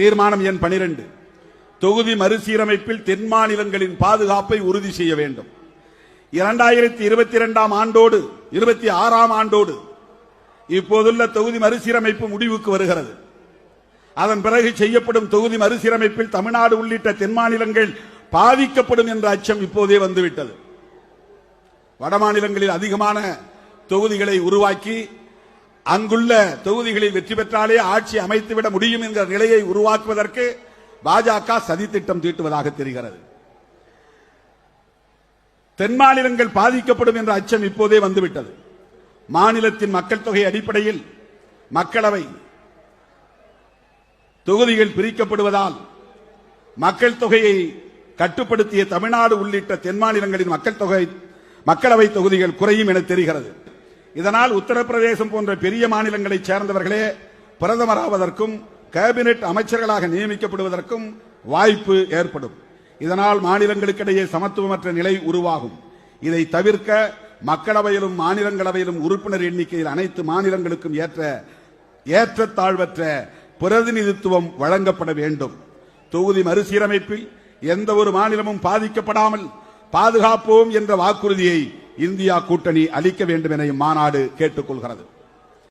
தீர்மானம் எண் பனிரெண்டு. தொகுதி மறுசீரமைப்பில் தென் மாநிலங்களின் பாதுகாப்பை உறுதி செய்ய வேண்டும். இரண்டாயிரத்தி இருபத்தி இரண்டாம் ஆண்டோடு இருபத்தி ஆறாம் ஆண்டோடு இப்போதுள்ள தொகுதி மறுசீரமைப்பு முடிவுக்கு வருகிறது. அதன் பிறகு செய்யப்படும் தொகுதி மறுசீரமைப்பில் தமிழ்நாடு உள்ளிட்ட தென் மாநிலங்கள் பாதிக்கப்படும் என்ற அச்சம் இப்போதே வந்துவிட்டது. வட மாநிலங்களில் அதிகமான தொகுதிகளை உருவாக்கி அங்குள்ள தொகுதிகளில் வெற்றி பெற்றாலே ஆட்சி அமைத்துவிட முடியும் என்கிற நிலையை உருவாக்குவதற்கு பாஜக சதித்திட்டம் தீட்டுவதாக தெரிகிறது. தென் மாநிலங்கள் பாதிக்கப்படும் என்ற அச்சம் இப்போதே வந்துவிட்டது. மாநிலத்தின் மக்கள் தொகை அடிப்படையில் மக்களவை தொகுதிகள் பிரிக்கப்படுவதால் மக்கள் தொகையை கட்டுப்படுத்திய தமிழ்நாடு உள்ளிட்ட தென் மாநிலங்களின் மக்கள் தொகை மக்களவை தொகுதிகள் குறையும் என தெரிகிறது. இதனால் உத்தரப்பிரதேசம் போன்ற பெரிய மாநிலங்களைச் சேர்ந்தவர்களே பிரதமராவதற்கும் கேபினெட் அமைச்சர்களாக நியமிக்கப்படுவதற்கும் வாய்ப்பு ஏற்படும். இதனால் மாநிலங்களுக்கிடையே சமத்துவமற்ற நிலை உருவாகும். இதை தவிர்க்க மக்களவையிலும் மாநிலங்களவையிலும் உறுப்பினர் எண்ணிக்கையில் அனைத்து மாநிலங்களுக்கும் ஏற்ற ஏற்றத்தாழ்வற்ற பிரதிநிதித்துவம் வழங்கப்பட வேண்டும். தொகுதி மறுசீரமைப்பில் எந்த ஒரு மாநிலமும் பாதிக்கப்படாமல் பாதுகாப்போம் என்ற வாக்குறுதியை இந்தியா கூட்டணி அளிக்க வேண்டும் என மாநாடு கேட்டுக்கொள்கிறது.